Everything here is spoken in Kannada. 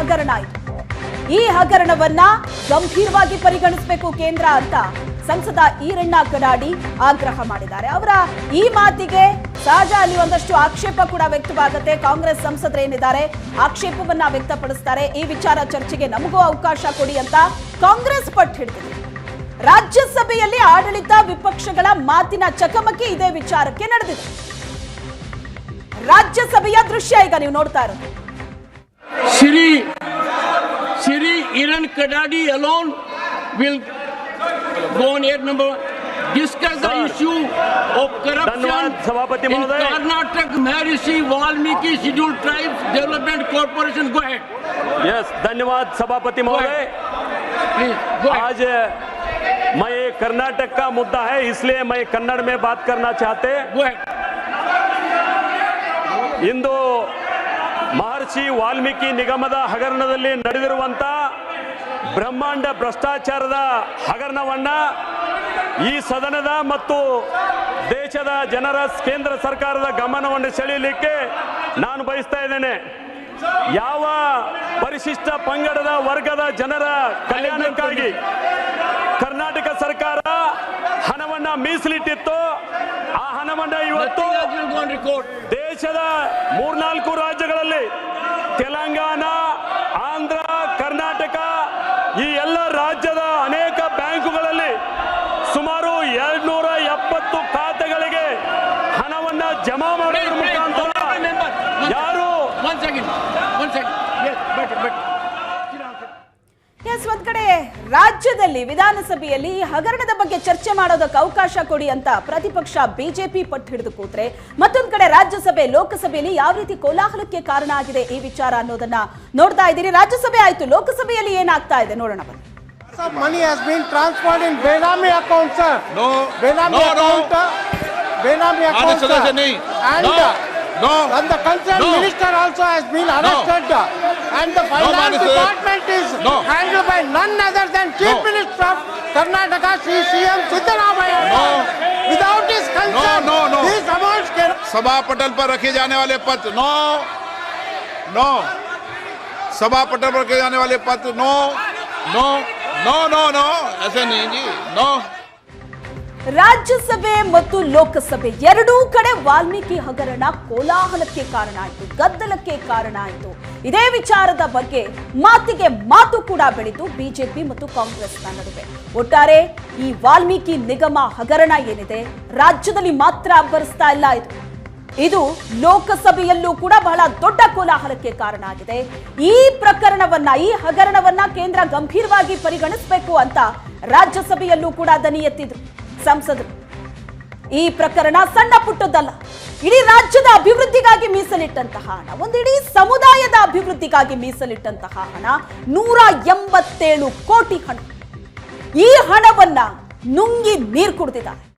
ಹಗರಣ ಇದು ಈ ಹಗರಣವನ್ನ ಗಂಭೀರವಾಗಿ ಪರಿಗಣಿಸಬೇಕು ಕೇಂದ್ರ ಅಂತ ಸಂಸದ ಈರಣ್ಣ ಕಡಾಡಿ ಆಗ್ರಹ ಮಾಡಿದ್ದಾರೆ. ಅವರ ಈ ಮಾತಿಗೆ ಸಹಜ ಅಲ್ಲಿ ಒಂದಷ್ಟು ಆಕ್ಷೇಪ ಕೂಡ ವ್ಯಕ್ತವಾಗುತ್ತೆ. ಕಾಂಗ್ರೆಸ್ ಸಂಸದರೇನಿದ್ದಾರೆ ಆಕ್ಷೇಪವನ್ನ ವ್ಯಕ್ತಪಡಿಸ್ತಾರೆ. ಈ ವಿಚಾರ ಚರ್ಚೆಗೆ ನಮಗೂ ಅವಕಾಶ ಕೊಡಿ ಅಂತ ಕಾಂಗ್ರೆಸ್ ಪಟ್ಟು ಹಿಡಿದಿದೆ. ರಾಜ್ಯಸಭೆಯಲ್ಲಿ ಆಡಳಿತ ವಿಪಕ್ಷಗಳ ಮಾತಿನ ಚಕಮಕಿ ಇದೇ ವಿಚಾರಕ್ಕೆ ನಡೆದಿದೆ. ರಾಜ್ಯಸಭೆಯ ದೃಶ್ಯ ಈಗ ನೀವು ನೋಡ್ತಾ ಇರೋದು. Shri Shri Iran Kadadi alone will go on air number one. Discuss the Sir. issue of corruption in Karnataka Maharishi Valmiki Scheduled Tribes Development Corporation. Go ahead. Yes धन्यवाद सभापति महोदय. आज मैं कर्नाटक का मुद्दा है इसलिए मैं कन्नड़ में बात करना चाहते. ಇಂದು ಮಹರ್ಷಿ ವಾಲ್ಮೀಕಿ ನಿಗಮದ ಹಗರಣದಲ್ಲಿ ನಡೆದಿರುವಂತ ಬ್ರಹ್ಮಾಂಡ ಭ್ರಷ್ಟಾಚಾರದ ಹಗರಣವನ್ನ ಈ ಸದನದ ಮತ್ತು ದೇಶದ ಜನರ ಕೇಂದ್ರ ಸರ್ಕಾರದ ಗಮನವನ್ನು ಸೆಳೆಯಲಿಕ್ಕೆ ನಾನು ಬಯಸ್ತಾ ಇದ್ದೇನೆ. ಯಾವ ಪರಿಶಿಷ್ಟ ಪಂಗಡದ ವರ್ಗದ ಜನರ ಕಲ್ಯಾಣಕ್ಕಾಗಿ ಕರ್ನಾಟಕ ಸರ್ಕಾರ ಹಣವನ್ನ ಮೀಸಲಿಟ್ಟಿತ್ತು. ಆ ಹಣವನ್ನ ಇವತ್ತು. ದೇಶದ ಮೂರ್ನಾಲ್ಕು ರಾಜ್ಯಗಳಲ್ಲಿ ತೆಲಂಗಾಣ ಆಂಧ್ರ ಕರ್ನಾಟಕ ಈ ಎಲ್ಲ ರಾಜ್ಯದ ಅನೇಕ ಬ್ಯಾಂಕುಗಳಲ್ಲಿ ಸುಮಾರು ಎರಡ್ನೂರ ಎಪ್ಪತ್ತು ಖಾತೆಗಳಿಗೆ ಹಣವನ್ನ ಜಮಾ ಮಾಡೋದ್ರ ಒಂದ್ ಮುಖಾಂತರ ಒಂದ್ ಸೆಕೆಂಡ್ ಬಟ್ ಯಾರು ಎಸ್ ಒಂದ್ ಕಡೆ ರಾಜ್ಯದಲ್ಲಿ ವಿಧಾನಸಭೆಯಲ್ಲಿ ಈ ಹಗರಣದ ಬಗ್ಗೆ ಚರ್ಚೆ ಮಾಡೋದಕ್ಕೆ ಅವಕಾಶ ಕೊಡಿ ಅಂತ ಪ್ರತಿಪಕ್ಷ ಬಿಜೆಪಿ ಪಟ್ಟು ಹಿಡಿದು ಕೂತ್ರೆ ಮತ್ತೊಂದ್ ಕಡೆ ರಾಜ್ಯಸಭೆ ಲೋಕಸಭೆಯಲ್ಲಿ ಯಾವ ರೀತಿ ಕೋಲಾಹಲಕ್ಕೆ ಕಾರಣ ಆಗಿದೆ ಈ ವಿಚಾರ ಅನ್ನೋದನ್ನ ನೋಡ್ತಾ ಇದ್ದೀರಿ ರಾಜ್ಯಸಭೆ ಆಯ್ತು ಲೋಕಸಭೆಯಲ್ಲಿ ಏನಾಗ್ತಾ ಇದೆ ನೋಡೋಣ ಬನ್ನಿ money has been transferred in Benami account, sir. No. Benami No, no. account. Benami account, Honest sir. And, No. Uh, No. and the concerned No. minister also has been arrested. uh, And the finance minister. department is No. handled by none other than Chief No. Minister of Karnataka, Sri CM Siddaramaiah. No. Without his consent, no, no. these amounts can सभा पटल पर रखे जाने वाले पत्र नो नो सभा पटल पर रखे जाने वाले पत्र no no no no no ऐसे नहीं जी नो ರಾಜ್ಯಸಭೆ ಮತ್ತು ಲೋಕಸಭೆ ಎರಡೂ ಕಡೆ ವಾಲ್ಮೀಕಿ ಹಗರಣ ಕೋಲಾಹಲಕ್ಕೆ ಕಾರಣ ಆಯಿತು, ಗದ್ದಲಕ್ಕೆ ಕಾರಣ ಆಯಿತು. ಇದೇ ವಿಚಾರದ ಬಗ್ಗೆ ಮಾತಿಗೆ ಮಾತು ಕೂಡ ಬೆಳೆದು ಬಿಜೆಪಿ ಮತ್ತು ಕಾಂಗ್ರೆಸ್ನ ನಡುವೆ. ಒಟ್ಟಾರೆ ಈ ವಾಲ್ಮೀಕಿ ನಿಗಮ ಹಗರಣ ಏನಿದೆ, ರಾಜ್ಯದಲ್ಲಿ ಮಾತ್ರ ಅಬ್ಬರಿಸ್ತಾ ಇಲ್ಲ ಇದು. ಇದು ಲೋಕಸಭೆಯಲ್ಲೂ ಕೂಡ ಬಹಳ ದೊಡ್ಡ ಕೋಲಾಹಲಕ್ಕೆ ಕಾರಣ ಆಗಿದೆ. ಈ ಪ್ರಕರಣವನ್ನ, ಈ ಹಗರಣವನ್ನ ಕೇಂದ್ರ ಗಂಭೀರವಾಗಿ ಪರಿಗಣಿಸಬೇಕು ಅಂತ ರಾಜ್ಯಸಭೆಯಲ್ಲೂ ಕೂಡ ದನಿ ಎತ್ತಿದ್ರು ಸಂಸದರು. ಈ ಪ್ರಕರಣ ಸಣ್ಣ ಪುಟ್ಟದ್ದಲ್ಲ. ಇಡೀ ರಾಜ್ಯದ ಅಭಿವೃದ್ಧಿಗಾಗಿ ಮೀಸಲಿಟ್ಟಂತಹ ಹಣ, ಒಂದು ಇಡೀ ಸಮುದಾಯದ ಅಭಿವೃದ್ಧಿಗಾಗಿ ಮೀಸಲಿಟ್ಟಂತಹ ಹಣ, ನೂರ ಎಂಬತ್ತೇಳು ಕೋಟಿ ಹಣ. ಈ ಹಣವನ್ನ ನುಂಗಿ ನೀರು ಕುಡಿದಿದ್ದಾರೆ.